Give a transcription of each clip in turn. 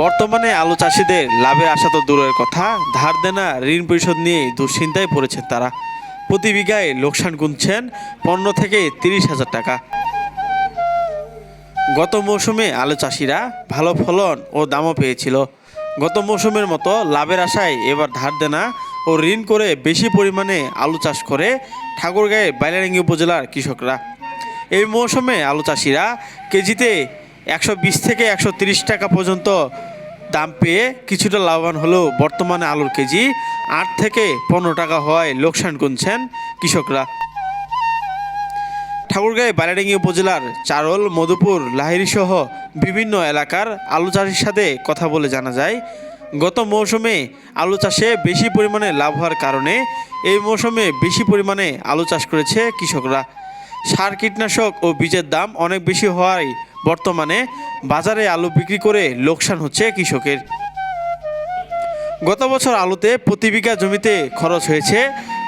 বর্তমানে আলু চাষিদের লাভের আশা তো দূরের কথা। ধার দেনা, ঋণ পরিশোধ নিয়ে দুশ্চিন্তায় পড়েছেন তারা। প্রতি বিঘায় লোকসান গুনছেন পনেরো থেকে তিরিশ হাজার টাকা। গত মৌসুমে আলু চাষিরা ভালো ফলন ও দামও পেয়েছিল। গত মৌসুমের মতো লাভের আশায় এবার ধার দেনা ও ঋণ করে বেশি পরিমাণে আলু চাষ করে ঠাকুরগাঁয়ের বাইলারিঙ্গি উপজেলার কৃষকরা। এই মৌসুমে আলু চাষিরা কেজিতে একশো বিশ থেকে একশো টাকা পর্যন্ত দাম পেয়ে কিছুটা লাভবান হলেও বর্তমানে আলুর কেজি। আট থেকে পনেরো টাকা হওয়ায় লোকসান গুনছেন কৃষকরা। ঠাকুরগাঁও বালাডাঙ্গি উপজেলার চারল, মধুপুর লাহিরি সহ বিভিন্ন এলাকার আলু চাষের সাথে কথা বলে জানা যায়, গত মৌসুমে আলু চাষে বেশি পরিমাণে লাভ হওয়ার কারণে এই মৌসুমে বেশি পরিমাণে আলু চাষ করেছে কৃষকরা। সার কীটনাশক ও বীজের দাম অনেক বেশি হওয়ায় বর্তমানে বাজারে আলু বিক্রি করে লোকসান হচ্ছে কৃষকের। গত বছর আলুতে প্রতি বিঘা জমিতে খরচ হয়েছে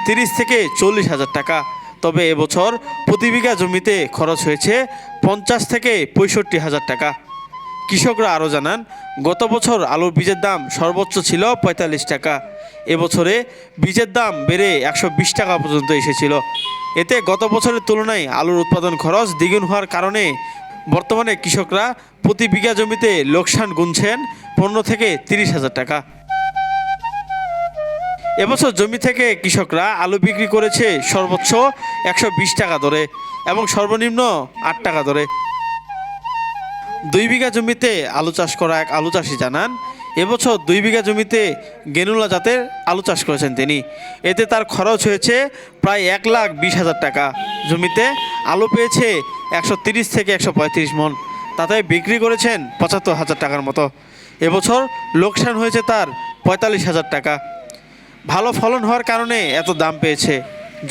তিরিশ থেকে চল্লিশ হাজার টাকা। তবে এবছর প্রতি বিঘা জমিতে খরচ হয়েছে পঞ্চাশ থেকে পঁয়ষট্টি হাজার টাকা। কৃষকরা আরও জানান, গত বছর আলুর বীজের দাম সর্বোচ্চ ছিল পঁয়তাল্লিশ টাকা। এবছরে বীজের দাম বেড়ে একশো বিশ টাকা পর্যন্ত এসেছিল। এতে গত বছরের তুলনায় আলুর উৎপাদন খরচ দ্বিগুণ হওয়ার কারণে বর্তমানে কৃষকরা প্রতি বিঘা জমিতে লোকসান গুনছেন পনেরো থেকে তিরিশ হাজার টাকা। এবছর জমি থেকে কৃষকরা আলু বিক্রি করেছে সর্বোচ্চ একশো বিশ টাকা দরে এবং সর্বনিম্ন আট টাকা দরে। দুই বিঘা জমিতে আলু চাষ করা এক আলু চাষি জানান, এবছর দুই বিঘা জমিতে গেনুলা জাতের আলু চাষ করেছেন তিনি। এতে তার খরচ হয়েছে প্রায় এক লাখ বিশ হাজার টাকা। জমিতে আলু পেয়েছে একশো থেকে একশো পঁয়ত্রিশ মন। তাতে বিক্রি করেছেন পঁচাত্তর হাজার টাকার মতো। এবছর লোকসান হয়েছে তার পঁয়তাল্লিশ হাজার টাকা। ভালো ফলন হওয়ার কারণে এত দাম পেয়েছে।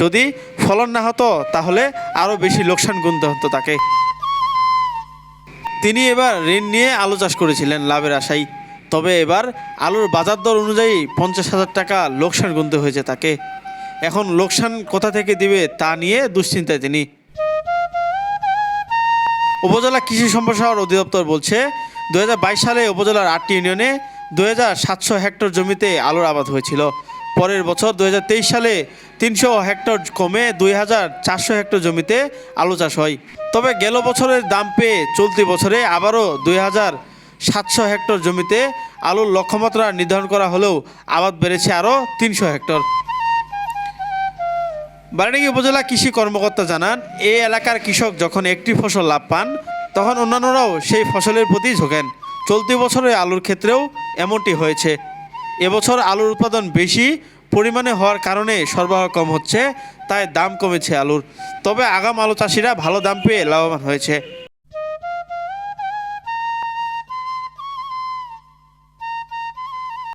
যদি ফলন না হতো, তাহলে আরও বেশি লোকসান গুনতে হতো তাকে। তিনি এবার ঋণ নিয়ে আলু চাষ করেছিলেন লাভের আশায়। তবে এবার আলুর বাজার দর অনুযায়ী পঞ্চাশ হাজার টাকা লোকসান গুনতে হয়েছে তাকে। এখন লোকসান কোথা থেকে দিবে তা নিয়ে দুশ্চিন্তায় তিনি। উপজেলা কৃষি সম্প্রসারণ অধিদপ্তর বলছে, দুই হাজার বাইশ সালে উপজেলার আটটি ইউনিয়নে দু হেক্টর জমিতে আলুর আবাদ হয়েছিল। পরের বছর দু হাজার তেইশ সালে তিনশো হেক্টর কমে দুই হাজার চারশো হেক্টর জমিতে আলু চাষ হয়। তবে গেল বছরের দাম পেয়ে চলতি বছরে আবারও দুই সাতশো হেক্টর জমিতে আলুর লক্ষ্যমাত্রা নির্ধারণ করা হলেও আবাদ বেড়েছে আরও তিনশো হেক্টর। বারাণী উপজেলা কৃষি কর্মকর্তা জানান, এই এলাকার কৃষক যখন একটি ফসল লাভ পান, তখন অন্যান্যরাও সেই ফসলের প্রতি ঝোঁকেন। চলতি বছরে আলুর ক্ষেত্রেও এমনটি হয়েছে। এবছর আলুর উৎপাদন বেশি, পরিমাণে হওয়ার কারণে সরবরাহ কম হচ্ছে, তাই দাম কমেছে আলুর। তবে আগাম আলু চাষিরা ভালো দাম পেয়ে লাভবান হয়েছে।